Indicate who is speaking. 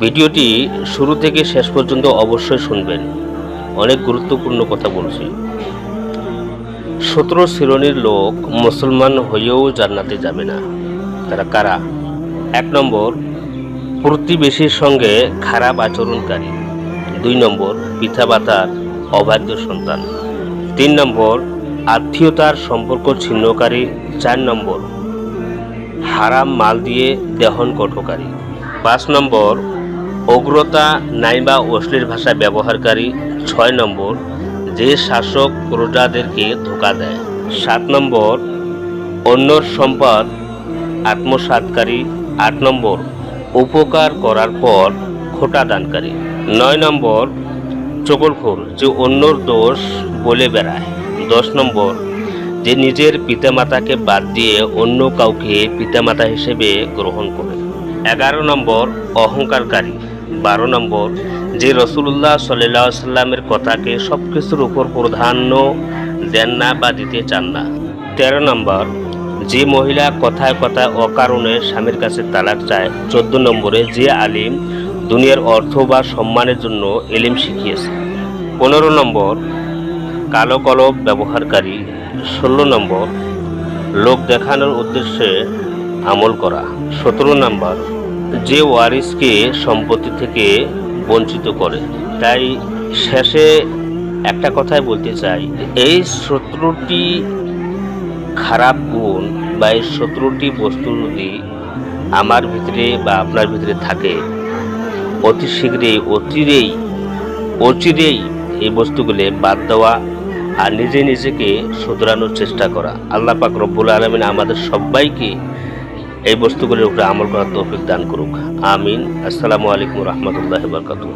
Speaker 1: ভিডিওটি শুরু থেকে শেষ পর্যন্ত অবশ্যই শুনবেন। অনেক গুরুত্বপূর্ণ কথা বলছি। সতেরো শ্রেণির লোক মুসলমান হয়েও জান্নাতে যাবে না। তারা কারা? এক নম্বর, প্রতিবেশীর সঙ্গে খারাপ আচরণকারী। দুই নম্বর, পিতামাতার অবাধ্য সন্তান। তিন নম্বর, আত্মীয়তার সম্পর্ক ছিন্নকারী। চার নম্বর, হারাম মাল দিয়ে দেহন কঠোকারী পাঁচ নম্বর অগ্রতা নাইবা অশ্লীল ভাষা ব্যবহারকারী ছয় নম্বর, যে শাসক প্রজাদেরকে ধোকা দেয়। সাত নম্বর, অন্য সম্পদ আত্মসাৎকারী আট নম্বর, উপকার করার পর খোটা দানকারী। নয় নম্বর চকলখোর যে অন্যর দোষ বলে বেড়ায়। দশ নম্বর, যে নিজের পিতামাতাকে বাদ দিয়ে অন্য কাউকে পিতামাতা হিসেবে গ্রহণ করে। এগারো নম্বর, অহংকারকারী। বারো নম্বর, যে রসুল্লাহ সাল্লাহ সাল্লামের কথাকে সব কিছুর উপর প্রাধান্য দেন না বা দিতে চান না। তেরো নম্বর, যে মহিলা কথায় কথায় অকারণে স্বামীর কাছে তালাক চায়, চোদ্দ নম্বরে যে আলিম দুনিয়ার অর্থ বা সম্মানের জন্য এলিম শিখিয়েছে। পনেরো নম্বর, কালো কলব ব্যবহারকারী। ষোলো নম্বর, লোক দেখানোর উদ্দেশ্যে আমল করা। সতেরো নম্বর যে ওয়ারিসকে সম্পত্তি থেকে বঞ্চিত করে। তাই শেষে একটা কথাই বলতে চাই। এই সতেরোটি খারাপ গুণ বা এই সতেরোটি বস্তু যদি আমার ভিতরে বা আপনার ভিতরে থাকে, অতি শীঘ্রই, অচিরেই অচিরেই এই বস্তুগুলি বাদ দেওয়া আর নিজে নিজেকে শুধরানোর চেষ্টা করা। আল্লাহ পাক রব্বুল আলমিন আমাদের সবাইকে এই বস্তুগুলির উপরে আমল করার তৌফিক দান করুক। আমিন। আসসালামু আলাইকুম রহমতুল্লাহ বরকাতুহ।